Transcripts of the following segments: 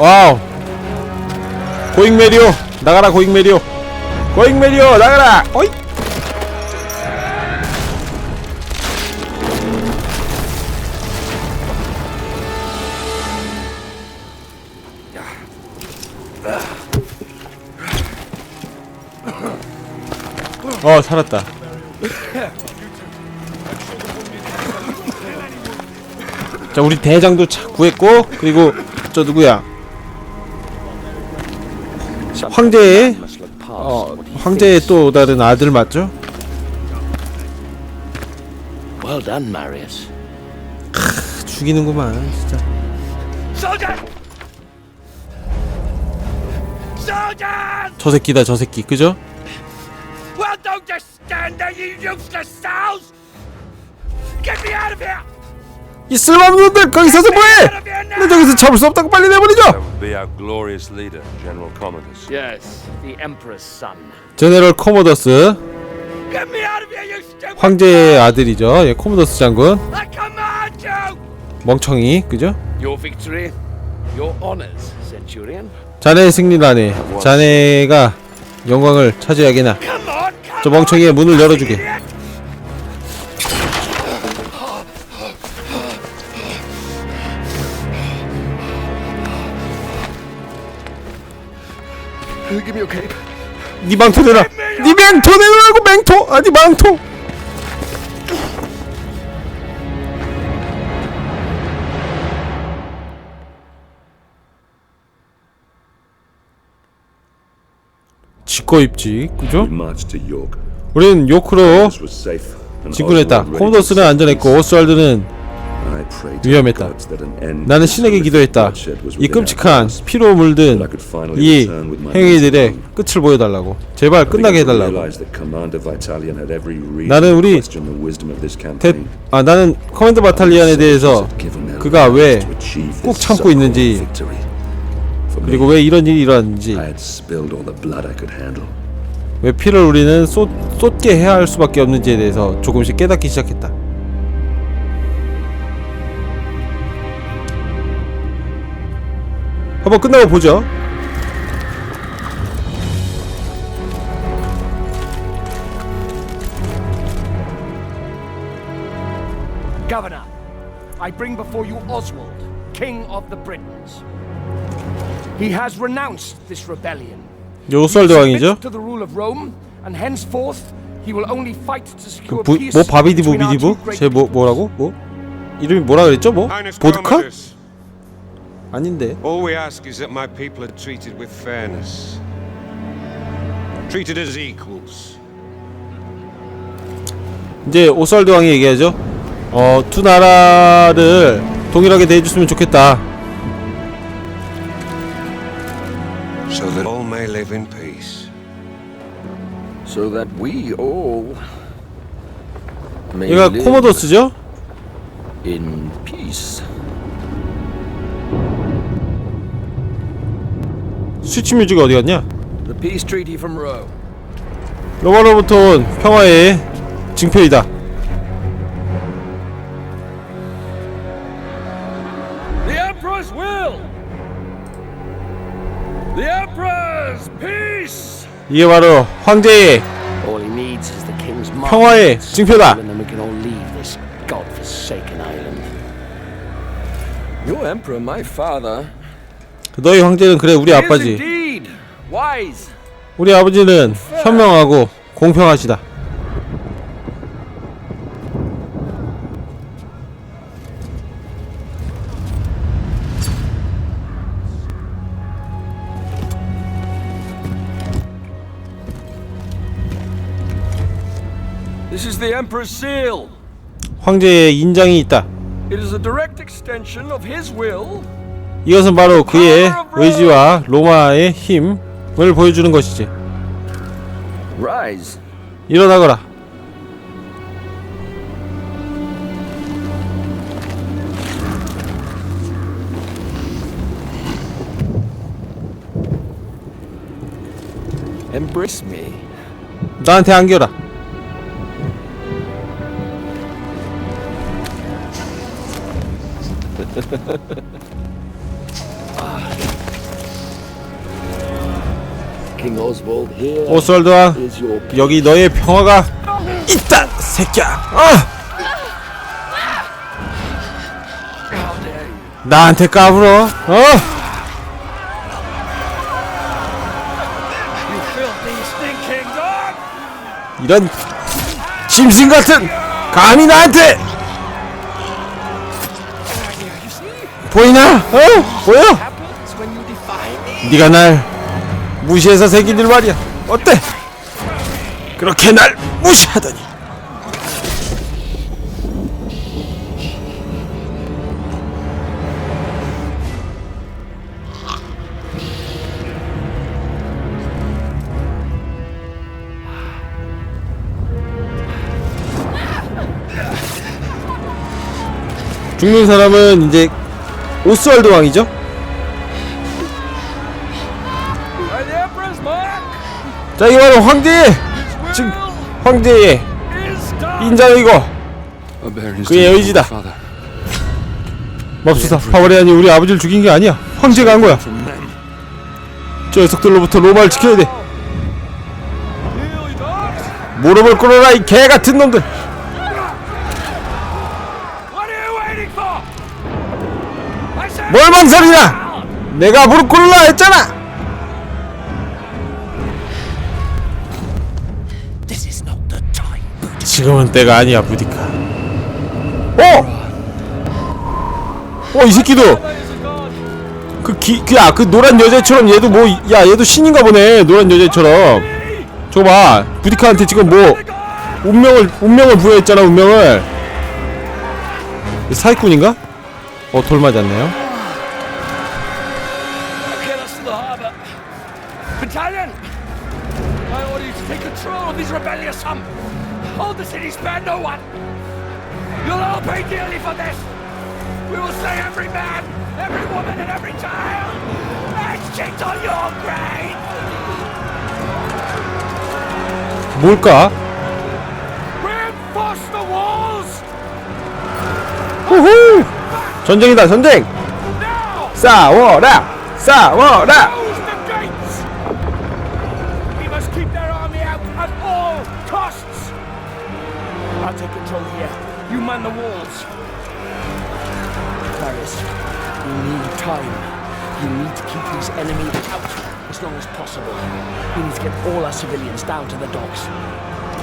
와우. 고잉 메리오 나가라 고잉 메리오. 고잉 메리오 나가라. 어이. 어 살았다. 자 우리 대장도 차 구했고 그리고 저 누구야 황제의 어 황제의 또 다른 아들 맞죠? Well done, Marius. 죽이는구만 진짜 Soldiers! Soldiers! 저 새끼다 저 새끼 그죠? Well, don't just stand there, you useless sows! Get me out of here! 이 쓸모없는 놈들 거기 서서 뭐해? 내 저기서 잡을 수 없다고 빨리 내버리죠 That would be our glorious leader, General Commodus. Yes, the Emperor's son. 제네럴 코모더스 Get me out of here, you stupid! 황제의 아들이죠 예, 코모더스 장군 I command you! 멍청이 그죠? Your victory, your honors, Centurion. 자네의 승리라네 자네가 영광을 차지하게나 Come on, come 저 멍청이의 문을 열어주게! 네 망토 내놔 네 맹토 내놔라고 맹토 아니 망토 지꺼 입지 그죠? 우리는 요크로 ready to 코모더스는 안전했고 오스왈드는 위험했다. the gods that an end 나는 신에게 기도했다 이 끔찍한. 피로 물든 이 행위들의 끝을 보여달라고 제발 끝나게 해달라고 나는 우리 대. 아 나는 커맨드 바탈리안에 대해서 그가 왜꾹 참고 있는지 그리고 왜 이런 일이 일어났는지. 왜 피를 우리는 쏟, 쏟게 해야 할 수밖에 없는지에 대해서 조금씩 깨닫기 시작했다. 한번 끝나고 보죠. Governor, I bring before you Oswald, King of the Britons. He has renounced this rebellion. 요스왈드 왕이죠. To the rule of Rome, and henceforth he will only fight to secure 부, peace 뭐 two great 제뭐 뭐라고? 뭐 이름이 뭐라 그랬죠? 뭐 보드카? 아닌데. all we ask is that my people are treated with fairness. Treated as equals. 이제 오스왈드 왕이 얘기하죠. 어, 두 나라를 동일하게 대해줬으면 좋겠다. So that all may live in peace. So that we all may 얘가 live 코모도스죠? in peace. 스위치 뮤직 어디 갔냐? The peace treaty from Rome. 로마로부터 온 평화의 징표이다. The Emperor's will! The Emperor's peace! 이게 바로 황제의. 평화의 징표다. Your emperor, my father, 너희 황제는 그래 우리 아빠지. 우리 아버지는 현명하고 공평하시다. This is the Emperor's seal. 황제의 인장이 있다. It is a direct extension of his will 이것은 바로 그의 의지와 로마의 힘을 보여주는 것이지. rise. 일어나거라. Embrace me. 나한테 안겨라. your 여기 너의 평화가 있다 새끼야 어! 나한테 까불어 어? 이런 짐승 같은 감히 나한테 보이나? 어? 보여? 네가 날 무시해서 새끼들 말이야 어때? 그렇게 날 무시하더니 죽는 사람은 이제 오스왈드 왕이죠? 자 이거 바로 황제! 지금 황제의 bear his 그의 의지다. 맙소사 파바리안이 우리 아버지를 죽인 게 아니야. 황제가 한 거야. 저 녀석들로부터 로마를 지켜야 돼. 무릎을 꿇어라 이 개같은 놈들. 뭘 망설이냐? 내가 무릎 꿇으라 했잖아 지금은 때가 아니야 부디카 어! 어 이 새끼도 그 기, 그, 아, 그 노란 여자처럼 얘도 뭐, 야, 얘도 신인가 보네. 노란 여자처럼. 저거 봐. 부디카한테 지금 뭐, 운명을, 운명을 부여했잖아, 운명을. 사기꾼인가? 어, 돌 맞았네요. 뭘까? Reinforce the walls 후후! 전쟁이다, 전쟁! now. 싸워라! 싸워라! Close the gates. We must keep their army out at all costs. I'll take control here. You man the walls. Paris, you need time. You need to keep these enemies out as long as possible. We need to get all our civilians down to the docks.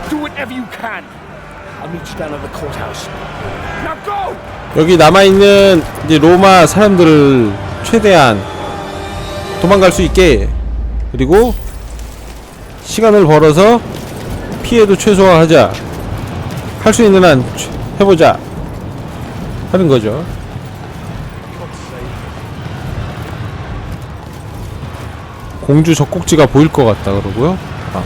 Do whatever you can. I'll meet you down at the courthouse. Now go! 여기 남아있는 이제 로마 사람들을 최대한 도망갈 수 있게 그리고 시간을 벌어서 피해도 최소화하자 할 수 있는 한 최- 해보자 하는 거죠 공주 젖꼭지가 보일 것 같다 그러고요 아.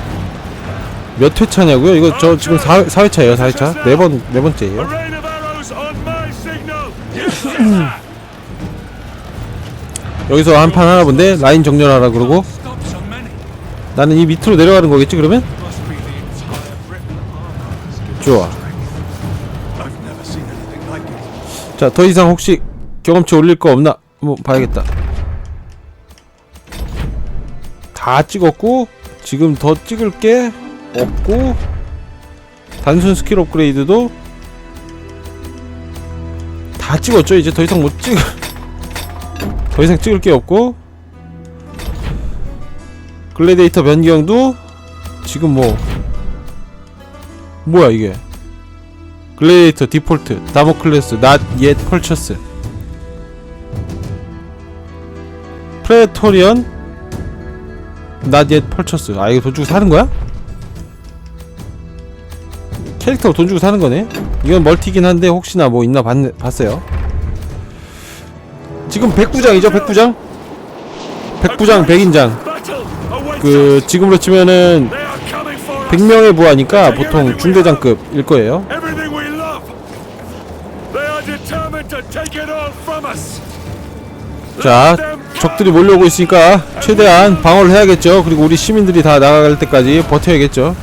몇 회차냐고요? 이거 저 지금 4, 4회차예요 4회차 네 번 네 번째예요. 여기서 한 판 하나 본데 라인 정렬하라 그러고 나는 이 밑으로 내려가는 거겠지 그러면? 좋아 자 더 이상 혹시 경험치 올릴 거 없나 한번 봐야겠다 다 찍었고 지금 더 찍을 게 없고 단순 스킬 업그레이드도 다 찍었죠? 이제 더 이상 못 찍을 더 이상 찍을 게 없고 글래디에이터 변경도 지금 뭐 뭐야 이게? 글래디에이터 디폴트 다모클레스 not yet purchase 프레토리언 not yet purchase 아 이거 돈 주고 사는 거야? 캐릭터 돈 주고 사는 거네 이건 멀티긴 한데 혹시나 뭐 있나 봤, 봤어요 지금 백부장이죠 백부장? 백부장 백인장 그. 지금으로 치면은 They are coming for us. 100명의 부하니까 보통 중대장급일 거예요. 자 적들이 몰려오고 있으니까 최대한 방어를 해야겠죠 그리고 우리 시민들이 다 나갈 때까지 버텨야겠죠.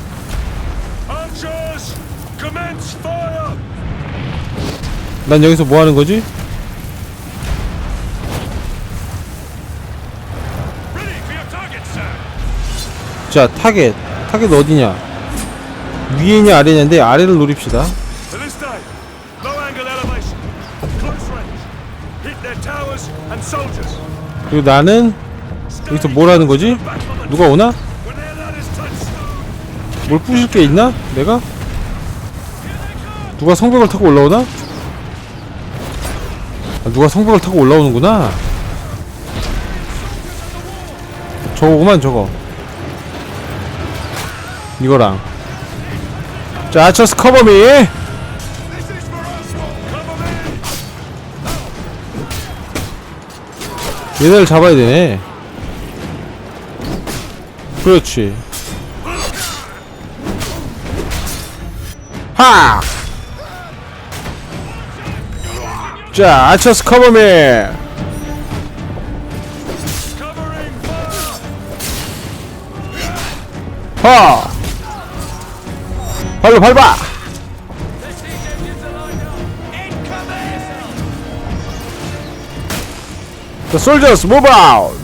난 여기서 뭐 하는 거지? 자 타겟 타겟 어디냐 위에냐 아래냐인데 아래를 노립시다 그리고 나는 여기서 뭘 하는 거지? 누가 오나? 뭘 부실 게 있나? 내가? 누가 성벽을 타고 올라오나? 아, 누가 성벽을 타고 올라오는구나 저거구만 저거 이거랑 자 아처스 커버미 얘네를 잡아야 되네 그렇지 하! 자, 아처스 커버맨! 하! 발로 밟아! The soldiers move out!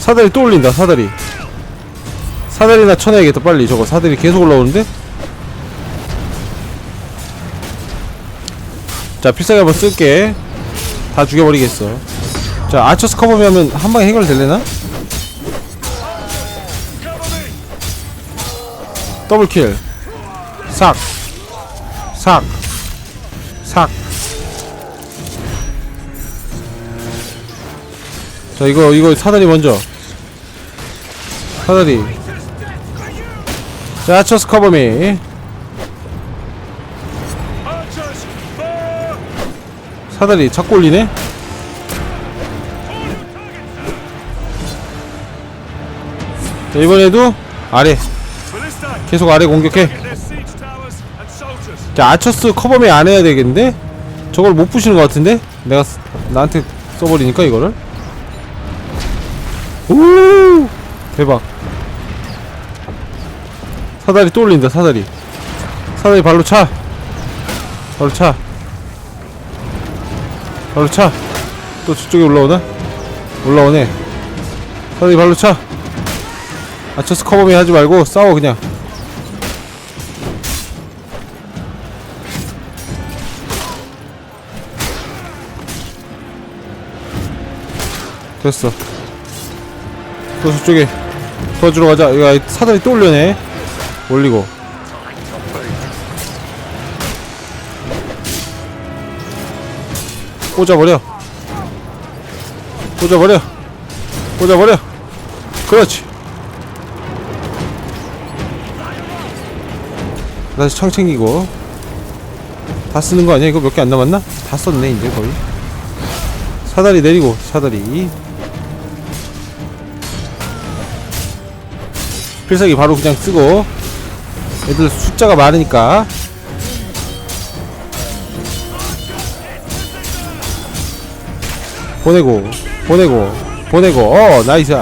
사다리 또 올린다 사다리. 사다리나 쳐내야겠다 빨리 저거 사다리 계속 올라오는데? 자 필살기 한번 쓸게. 다 죽여버리겠어. 자 아처스 커버면 한 방에 해결될래나? 더블킬 삭. 삭, 삭. 자 이거 이거 사다리 먼저. 사다리. 자 아처스 커버미. 사다리 자꾸 올리네? 자 이번에도 아래. 계속 아래 공격해 자 아처스 커버맨 안 해야 되겠는데? 저걸 못 부시는 것 같은데? 내가 쓰- 나한테 써버리니까 이거를? 오! 대박. 사다리 또 올린다 사다리. 사다리 발로 차. 발로 차. 발로 차또 저쪽에 올라오나? 올라오네. 사다리 발로 차. 아처스 커버맨 하지 말고 싸워 그냥 됐어. 또 저쪽에 도와주러 가자. 이거 사다리 또 올려네. 올리고. 꽂아버려. 꽂아버려. 꽂아버려. 그렇지. 다시 창 챙기고. 다 쓰는 거 아니야? 이거 몇 개 안 남았나? 다 썼네, 이제 거의. 사다리 내리고, 사다리. 필살기 바로 그냥 쓰고. 애들 숫자가 많으니까. 보내고 보내고 보내고. 어 나이스.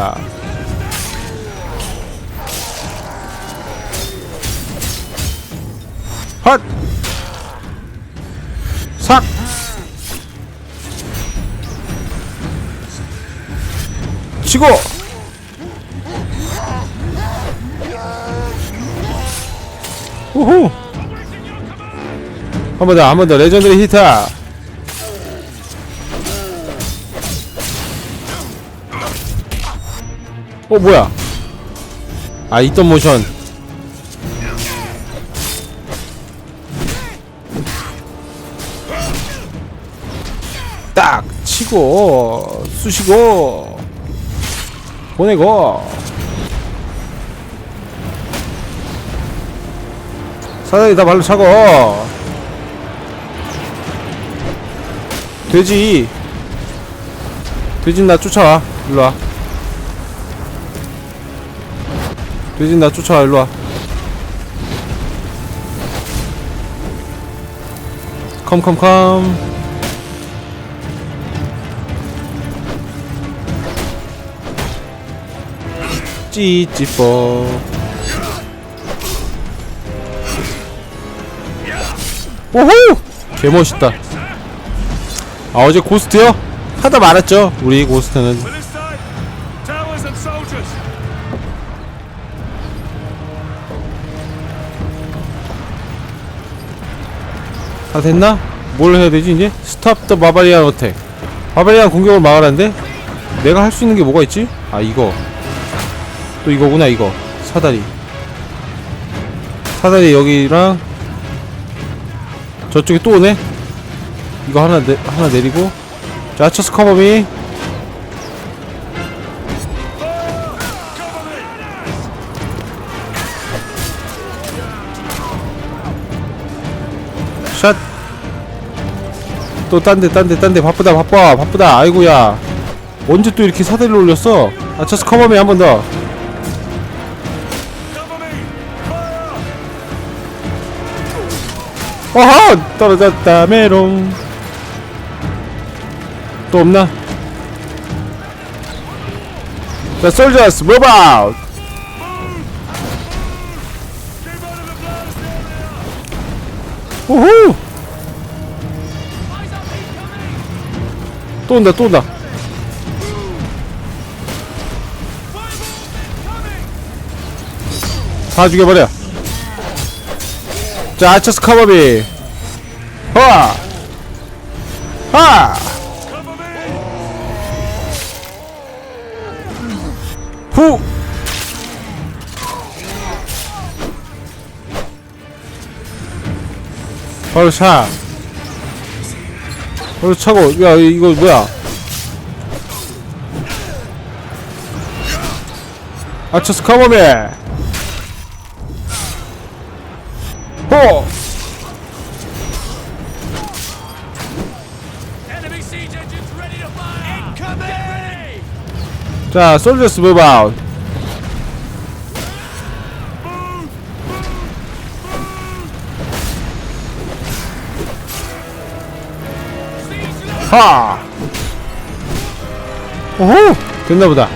핫 삭! 치고! 한 번 더 한 번 더. 레전드리 히터. 어 뭐야? 아 있던 모션. 딱 치고 쑤시고 보내고. 사다리 다 발로 차고 돼지. 돼진 나 쫓아와. 일로와. 돼진 나 쫓아와. 일로와. 컴컴컴. 찌찌뽀. 오호! 개멋있다 아 어제 고스트요? 하다 말았죠 우리 고스트는. 다 됐나? 뭘 해야 되지 이제? 스탑 더 바바리안 어택 바바리안 공격을 막으라는데? 내가 할 수 있는 게 뭐가 있지? 아 이거 또 이거구나 이거 사다리 사다리 여기랑 저쪽에 또 오네? 이거 하나 내, 하나 내리고. 자 처스 커버미. 샷. 또 딴데 딴데 딴 데. 바쁘다 바빠 바쁘다. 아이고야. 언제 또 이렇게 사다리를 올렸어? 아 처스 커버미 한 번더. 어허 떨어졌다 메롱 또 없나? 자 솔저스 Keep out. 우후! 또 온다 또 온다. 다 죽여버려. 자 아처스 커버비. 허아! 하 후. 바로 차. 바로 차고. 야 이거 뭐야? 아처스 커버맨 자, 솔저스 무브 아웃. 하. 오호, 됐나보다.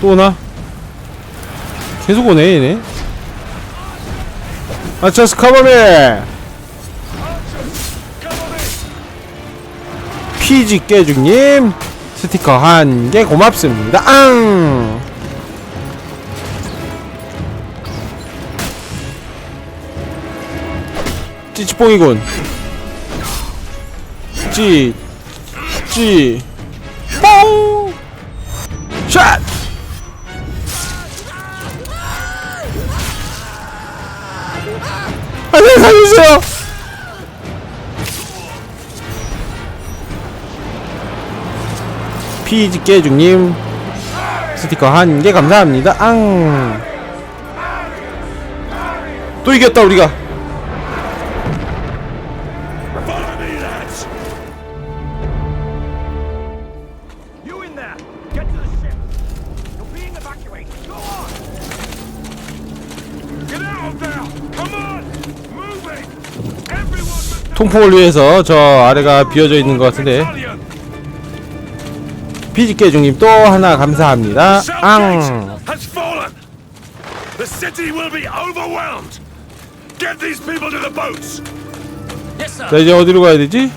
또 오나? 계속 오네, 얘네. 아차스 커버맨! 피지 깨죽님 스티커 한 개 고맙습니다. 앙! 찌찌뽕이군. 찌, 찌, 뽕! 샷! 아, 네, 살려주세요! 피지 깨죽님 스티커 한 개 감사합니다. 앙. 또 이겼다 우리가. 통풍을 위해서 저 아래가 비어져 있는 것 같은데 깨죽님 또 하나 감사합니다. 앙. The city will be overwhelmed. Get these people to the boats. Yes, sir! 자 이제 어디로 가야 되지?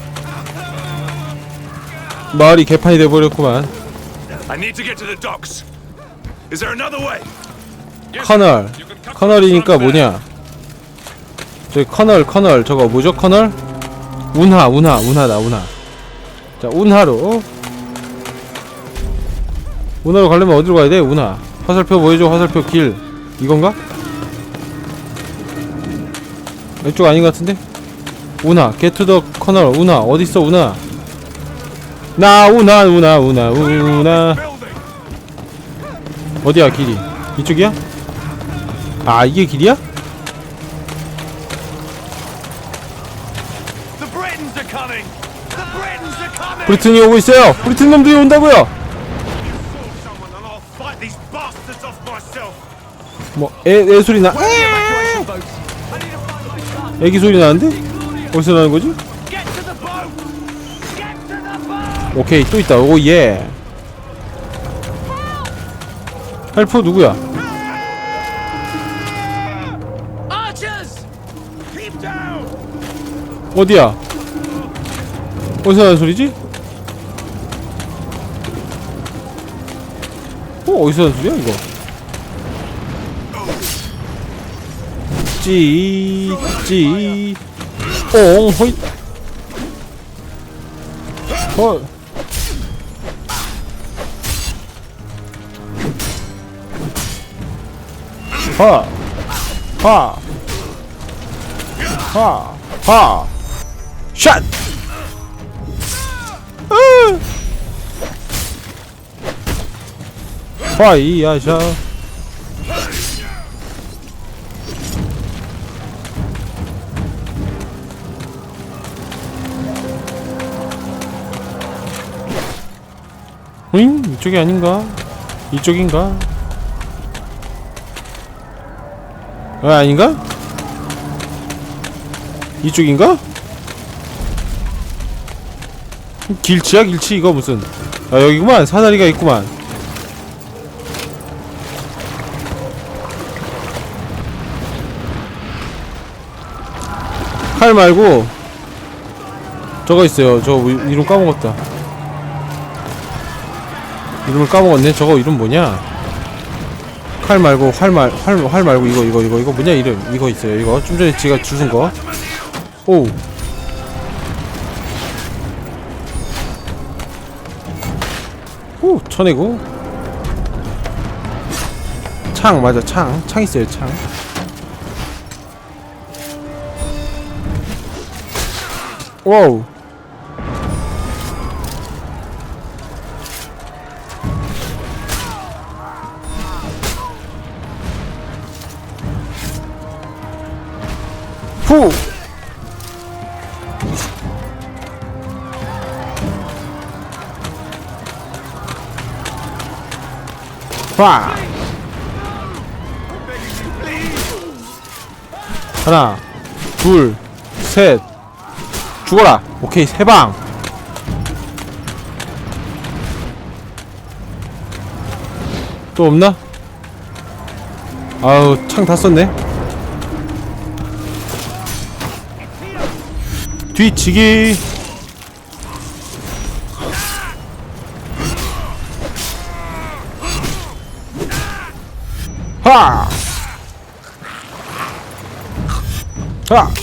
마을이 개판이 돼버렸구만. I need to get to the docks. Is there another way? 커널. 커널이니까 뭐냐? 저기 커널 커널 저거 뭐죠 커널? 운하 운하 운하다 운하. 자 운하로. 운하로 가려면 어디로 가야 돼? 운하. 화살표 보여줘 화살표 길. 이건가? 이쪽 아닌 것 같은데? 운하 the 커널 운하 어딨어 운하 나 운하 운하 운하 운하. 어디야 길이 이쪽이야? 아 이게 길이야? 브리튼이 오고 있어요 브리튼 놈들이 온다고요 these bastards off myself. 뭐 애 애 소리 나 Evacuation boats! I need to find my son! 애기 소리 나는데? 어디서 나는 거지? Get to the boat! Get to the boat! 오케이 또 있다 오예 헬프 누구야? Archers! Keep down! 어디야? 어디서 나는 소리지? 어 어디서 소리야 이거? 찌찌. 옹 호잇 헐 하, 하, 하, 하, 샷! 화이야샤 응? 이쪽이 아닌가? 이쪽인가? 아 아닌가? 이쪽인가? 길치야 길치 이거 무슨 아 여기구만 사다리가 있구만 칼 말고 저거 있어요. 저 이- 이름 까먹었다. 이름을 까먹었네? 저거 이름 뭐냐? 칼 말고 활 말, 활, 활 말고 이거 이거 이거 이거 뭐냐? 이름 이거 있어요. 이거. 좀 전에 제가 주운 거. 오. 오 쳐내고 창 맞아. 창. 창 있어요 창 와우. 후. 화. 하나 둘 셋 죽어라 오케이 세방 또 없나? 아우 창 다 썼네 뒤치기 하! 하!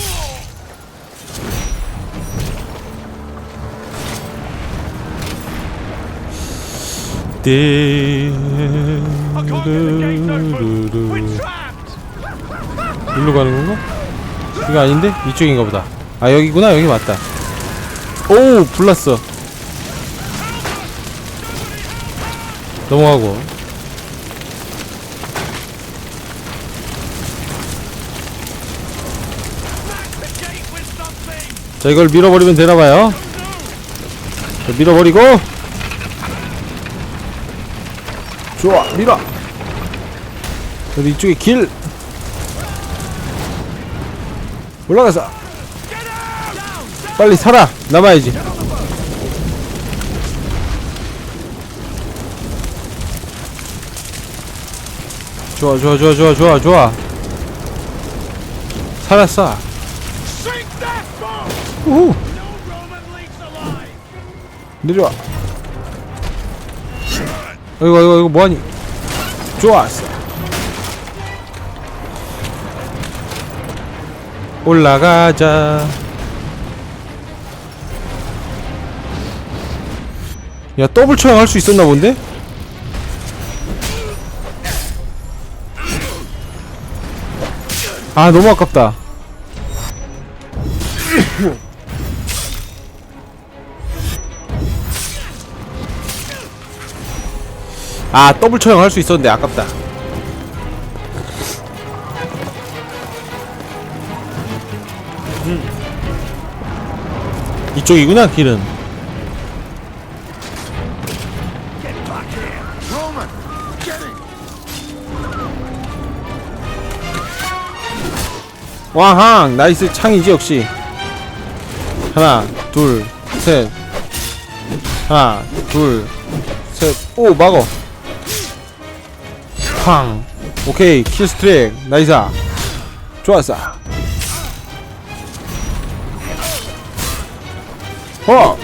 일로 가는 건가? 이거 아닌데? 이쪽인가 보다. 아 여기구나. 여기 맞다. 오 불났어. 넘어가고. 자 이걸 밀어버리면 되나봐요. 자, 밀어버리고 좋아 밀어. 여기 이쪽에 길. 올라가서. 빨리 살아 남아야지. 좋아 좋아 좋아 좋아 좋아 좋아. 살았어. 우후. 내려와 이거 이거 이거 뭐하니? 좋았어. 올라가자. 야 더블 처형 할수 있었나 본데? 아 너무 아깝다 아 더블 처형 할 수 있었는데 아깝다. 이쪽이구나 길은. 와항 나이스 창이지 역시. 하나 둘셋. 하나 둘셋오 막어 쾅 오케이 킬스트랙 나이사 좋았어 어!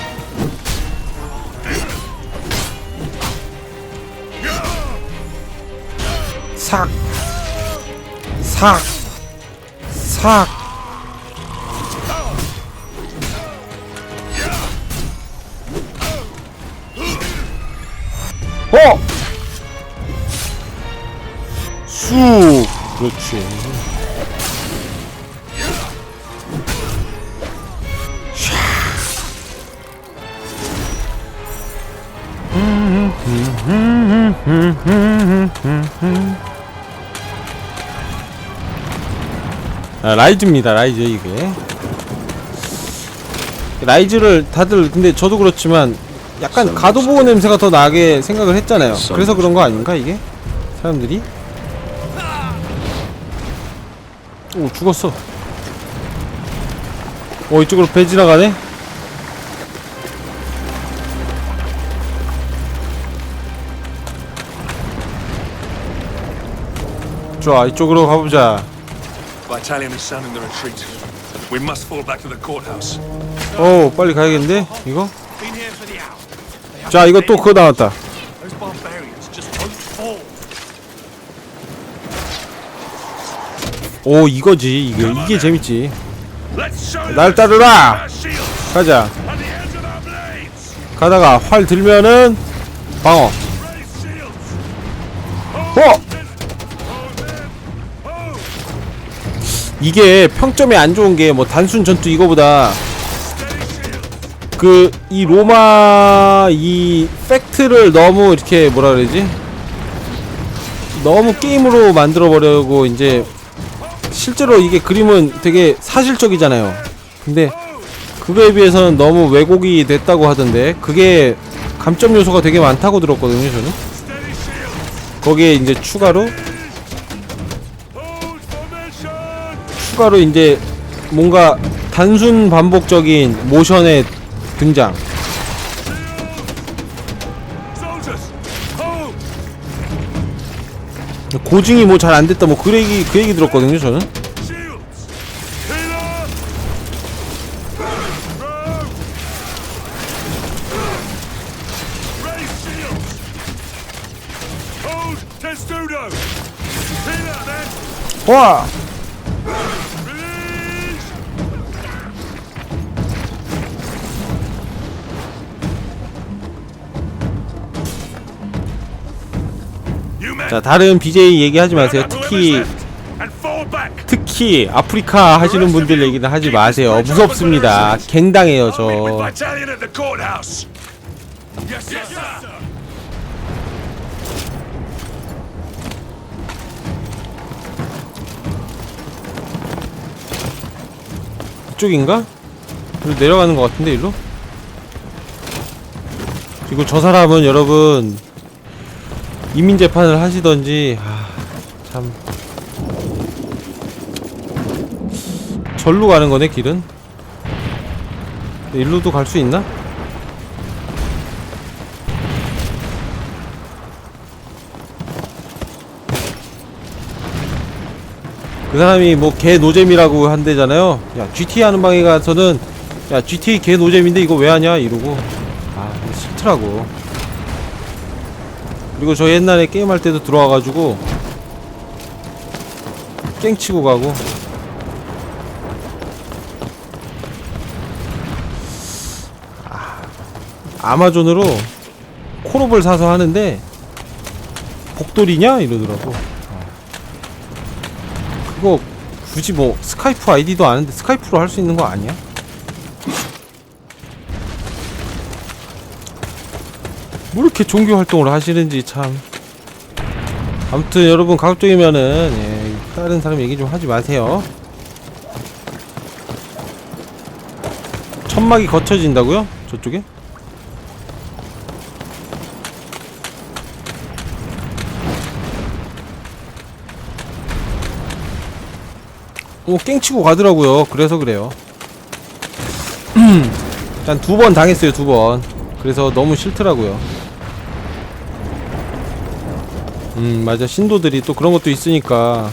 삭! 삭! 삭! 쑥! 그렇지. 아, 라이즈입니다 라이즈 이게 라이즈를 다들 근데 저도 그렇지만 약간 가도보호 냄새가 더 나게 생각을 했잖아요 그래서 그런 거 아닌가 이게? 사람들이? 오 죽었어 어 이쪽으로 배 지나가네? 좋아 이쪽으로 가보자 Vitalian is sounding the retreat. We must fall back to the courthouse. 오 빨리 가야겠는데 이거? 자 이거 또 그거 나왔다 Those barbarians just won't fall. 오 이거지 이게 이게 재밌지 날 따르라 가자. 가다가 활 들면은 방어. 어. 이게 평점이 안 좋은 게 뭐 단순 전투 이거보다. 그 이 로마 이 팩트를 너무 이렇게 뭐라 그러지 너무 게임으로 만들어 버려고 이제 실제로 이게 그림은 되게 사실적이잖아요 근데 그거에 비해서는 너무 왜곡이 됐다고 하던데 그게 감점 요소가 되게 많다고 들었거든요 저는. 거기에 이제 추가로. 추가로 이제 뭔가 단순 반복적인 모션의 등장 고증이 뭐 잘 안 됐다 뭐 그 얘기 그 얘기 들었거든요 저는 Shields. 자 다른 BJ 얘기하지 마세요 특히. 특히 아프리카 하시는 분들 얘기는 하지 마세요 무섭습니다 갱당해요 저. 이쪽인가? 일로 내려가는 것 같은데 일로? 그리고 저 사람은 여러분 이민 재판을 하시던지 아, 참 절로 가는 거네 길은 일로도 갈 수 있나? 그 사람이 뭐 개 노잼이라고 한대잖아요. 야 GTA 하는 방에 가서는 야 GTA 개 노잼인데 이거 왜 하냐 이러고 아 싫더라고. 그리고 저 옛날에 게임할 때도 들어와가지고 깽치고 가고 아, 아마존으로 콜옵을 사서 하는데 복돌이냐 이러더라고. 그거 굳이 뭐 스카이프 아이디도 아는데 스카이프로 할 수 있는 거 아니야? 이렇게 종교 활동을 하시는지 참. 아무튼 여러분 가급적이면은 예, 다른 사람 얘기 좀 하지 마세요. 천막이 거쳐진다고요? 저쪽에? 오 깽치고 가더라고요 그래서 그래요 일단 두 번 당했어요 두 번 그래서 너무 싫더라고요 음 맞아. 신도들이 또 그런 것도 있으니까